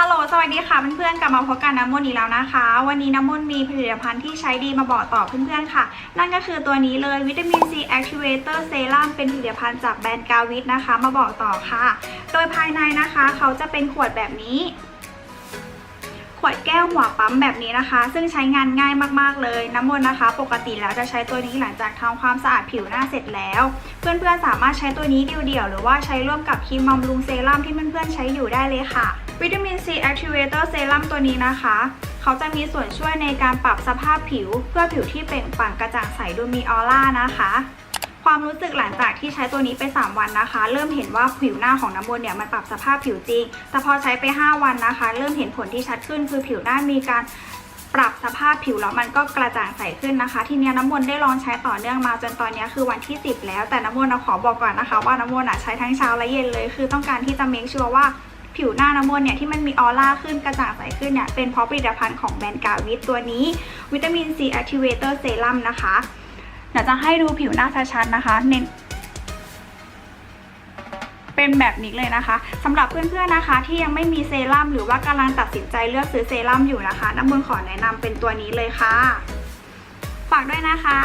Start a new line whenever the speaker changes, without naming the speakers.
ฮัลโหล สวัสดีค่ะเพื่อนๆ กลับมาพบกันน้ำมนต์อีกแล้วนะคะ วันนี้น้ำมนต์มีผลิตภัณฑ์ที่ใช้ดีมาบอกต่อเพื่อนๆ ค่ะ นั่นก็คือตัวนี้เลยวิตามินซี Activator Serum เป็นผลิตภัณฑ์จากแบรนด์กาวิทนะคะ มาบอกต่อค่ะ โดยภายในนะคะ เขาจะเป็นขวดแบบนี้ ขวดแก้วหัวปั๊มแบบนี้นะคะ ซึ่งใช้งานง่ายมากๆเลย น้ำมนต์นะคะ ปกติแล้วจะใช้ตัวนี้หลังจากทำความสะอาดผิวหน้าเสร็จแล้ว เพื่อนๆ สามารถใช้ตัวนี้เดี่ยวๆ หรือว่าใช้ร่วมกับครีมบำรุงเซรั่มที่เพื่อนๆ ใช้อยู่ได้เลยค่ะ วิตามินซี Activator Serum ตัวนี้นะคะ เขาจะมีส่วนช่วยในการปรับสภาพผิว เพื่อผิวที่เปล่งปลั่งกระจ่างใสดูมีออร่านะคะ ความรู้สึกหลังจากที่ใช้ตัวนี้ไป 3 วันนะคะ เริ่มเห็นว่าผิวหน้าของน้ำมนเนี่ยมันปรับสภาพผิวจริง แต่พอใช้ไป 5 วันนะคะ เริ่มเห็นผลที่ชัดขึ้นคือผิวหน้ามีการปรับสภาพผิวแล้วมันก็กระจ่างใสขึ้นนะคะ ทีนี้น้ำมนต์ได้ลองใช้ต่อเนื่องมาจนตอนนี้คือวันที่ 10 แล้วแต่น้ำมนต์เราขอบอกก่อนนะคะ ว่าน้ำมนต์อะใช้ทั้งเช้าและเย็นเลย คือต้องการที่จะเมคชัวร์ว่า ผิวหน้าน้ำมนต์เนี่ยที่มันมีออร่าขึ้นกระจ่างใสขึ้นเนี่ยเป็นเพราะผลิตภัณฑ์ของแบรนด์กาวิทตัวนี้ วิตามินซี Activator Serum นะคะเดี๋ยวจะให้ดูผิวหน้าชัดๆนะคะเน้นเป็นแบบนี้เลยนะคะสำหรับเพื่อนๆนะคะ ที่ยังไม่มีเซรั่มหรือว่ากำลังตัดสินใจเลือกซื้อเซรั่มอยู่นะคะ น้ำมนต์ขอแนะนำเป็นตัวนี้เลยค่ะ ฝากด้วยนะคะ